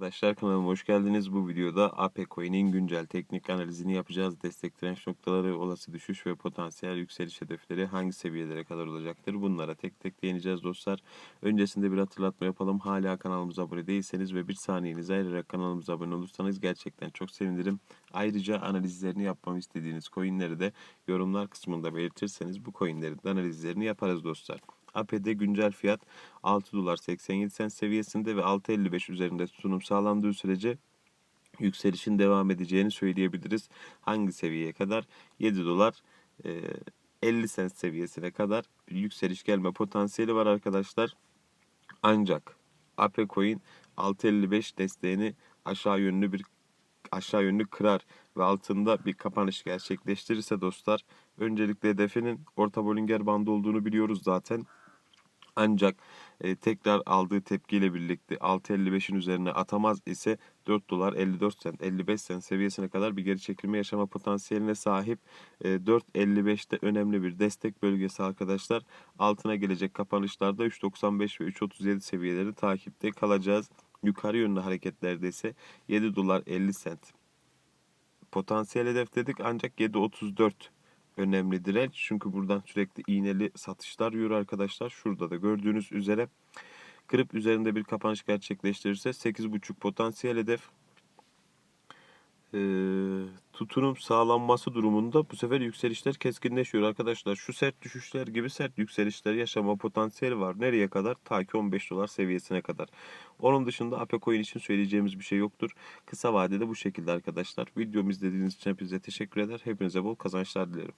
Arkadaşlar kanalıma hoş geldiniz. Bu videoda AP Coin'in güncel teknik analizini yapacağız. Destek direnç noktaları, olası düşüş ve potansiyel yükseliş hedefleri hangi seviyelere kadar olacaktır? Bunlara tek tek değineceğiz dostlar. Öncesinde bir hatırlatma yapalım. Hala kanalımıza abone değilseniz ve bir saniyenizi ayırarak kanalımıza abone olursanız gerçekten çok sevinirim. Ayrıca analizlerini yapmamı istediğiniz coinleri de yorumlar kısmında belirtirseniz bu coinlerin analizlerini yaparız dostlar. AP'de güncel fiyat 6 dolar 87 sent seviyesinde ve 6.55 üzerinde tutunum sağlandığı sürece yükselişin devam edeceğini söyleyebiliriz. Hangi seviyeye kadar? 7 dolar e, 50 sent seviyesine kadar yükseliş gelme potansiyeli var arkadaşlar. Ancak AP Coin 6.55 desteğini aşağı yönlü bir aşağı yönlü kırar ve altında bir kapanış gerçekleştirirse dostlar öncelikle hedefinin orta Bollinger bandı olduğunu biliyoruz zaten. Ancak e, tekrar aldığı tepkiyle birlikte 6.55'in üzerine atamaz ise 4 dolar 54 sent 55 sent seviyesine kadar bir geri çekilme yaşama potansiyeline sahip. E, 4.55'te önemli bir destek bölgesi arkadaşlar. Altına gelecek kapanışlarda 3.95 ve 3.37 seviyeleri takipte kalacağız. Yukarı yönlü hareketlerde ise 7 dolar 50 sent potansiyel hedef dedik ancak 7.34 önemli direnç. Çünkü buradan sürekli iğneli satışlar yürür arkadaşlar. Şurada da gördüğünüz üzere kırıp üzerinde bir kapanış gerçekleştirirse 8.5 potansiyel hedef ee, tutunum sağlanması durumunda bu sefer yükselişler keskinleşiyor arkadaşlar. Şu sert düşüşler gibi sert yükselişler yaşama potansiyeli var. Nereye kadar? Ta ki 15 dolar seviyesine kadar. Onun dışında AP Coin için söyleyeceğimiz bir şey yoktur. Kısa vadede bu şekilde arkadaşlar. Videomu izlediğiniz için hepinize teşekkür eder. Hepinize bol kazançlar dilerim.